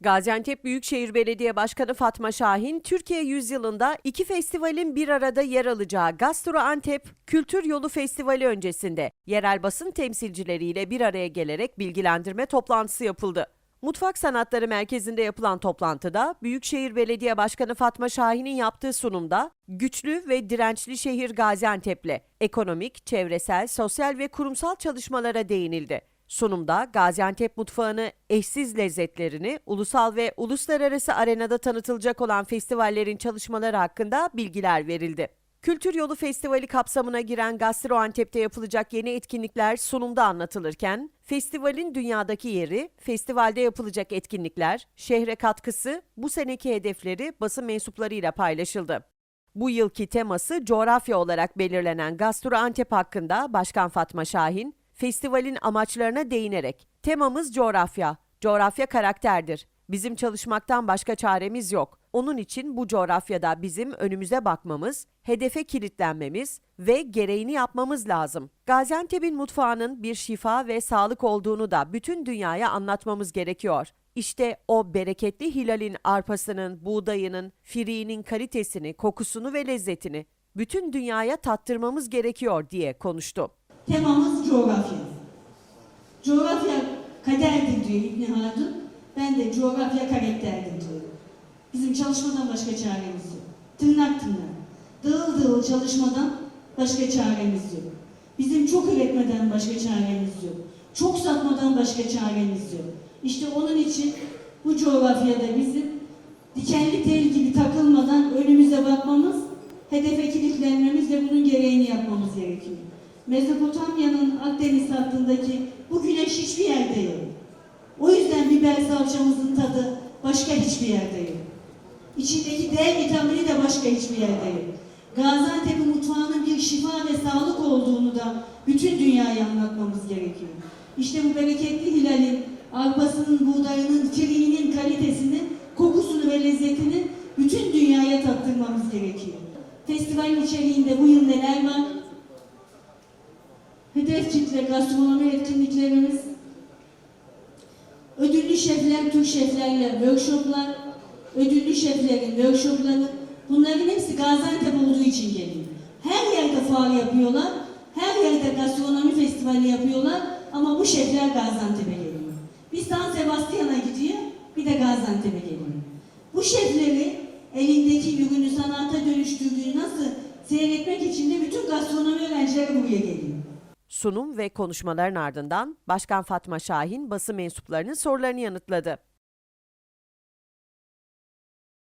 Gaziantep Büyükşehir Belediye Başkanı Fatma Şahin, Türkiye Yüzyılı'nda iki festivalin bir arada yer alacağı Gastro Antep Kültür Yolu Festivali öncesinde yerel basın temsilcileriyle bir araya gelerek bilgilendirme toplantısı yapıldı. Mutfak Sanatları Merkezi'nde yapılan toplantıda Büyükşehir Belediye Başkanı Fatma Şahin'in yaptığı sunumda güçlü ve dirençli şehir Gaziantep'le ekonomik, çevresel, sosyal ve kurumsal çalışmalara değinildi. Sunumda Gaziantep mutfağını, eşsiz lezzetlerini ulusal ve uluslararası arenada tanıtılacak olan festivallerin çalışmaları hakkında bilgiler verildi. Kültür Yolu Festivali kapsamına giren Gastro Antep'te yapılacak yeni etkinlikler sunumda anlatılırken, festivalin dünyadaki yeri, festivalde yapılacak etkinlikler, şehre katkısı, bu seneki hedefleri basın mensuplarıyla paylaşıldı. Bu yılki teması coğrafya olarak belirlenen Gastro Antep hakkında Başkan Fatma Şahin, festivalin amaçlarına değinerek, temamız coğrafya, coğrafya karakterdir. Bizim çalışmaktan başka çaremiz yok. Onun için bu coğrafyada bizim önümüze bakmamız, hedefe kilitlenmemiz ve gereğini yapmamız lazım. Gaziantep'in mutfağının bir şifa ve sağlık olduğunu da bütün dünyaya anlatmamız gerekiyor. İşte o bereketli hilalin arpasının, buğdayının, firiğinin kalitesini, kokusunu ve lezzetini bütün dünyaya tattırmamız gerekiyor diye konuştu. Temamız coğrafya. Coğrafya kaderdir diyor İbn Haldun. Ben de coğrafya karakterdir diyorum. Bizim çalışmadan başka çaremiz yok. Tırnak tırnak. Dağıl dağıl çalışmadan başka çaremiz yok. Bizim çok üretmeden başka çaremiz yok. Çok satmadan başka çaremiz yok. İşte onun için bu coğrafyada bizim dikenli tel gibi takılmadan önümüze bakmamız, hedefe kilitlenmemiz ve bunun gereğini yapmamız gerekiyor. Mezopotamya'nın Akdeniz hattındaki bu güneş hiçbir yerde yok. O yüzden biber salçamızın tadı başka hiçbir yerde yok. İçindeki D vitamini de başka hiçbir yerde yok. Gaziantep'in mutfağının bir şifa ve sağlık olduğunu da bütün dünyaya anlatmamız gerekiyor. İşte bu bereketli hilalin, arpasının, buğdayının, kiriğinin kalitesini, kokusunu ve lezzetini bütün dünyaya tattırmamız gerekiyor. Festivalin içeriğinde bu yıl neler var? Kitle gastronomi etkinliklerimiz, ödüllü şefler, Türk şeflerle workshoplar, ödüllü şeflerin workshopları, bunların hepsi Gaziantep olduğu için geliyor. Her yerde fuar yapıyorlar, her yerde gastronomi festivali yapıyorlar ama bu şefler Gaziantep'e geliyor. Bir San Sebastian'a gidiyor, bir de Gaziantep'e geliyor. Bu şefleri elindeki ürünü sanata dönüştürdüğünü nasıl seyretmek için de bütün gastronomi öğrencileri buraya geliyor. Sunum ve konuşmaların ardından Başkan Fatma Şahin basın mensuplarının sorularını yanıtladı.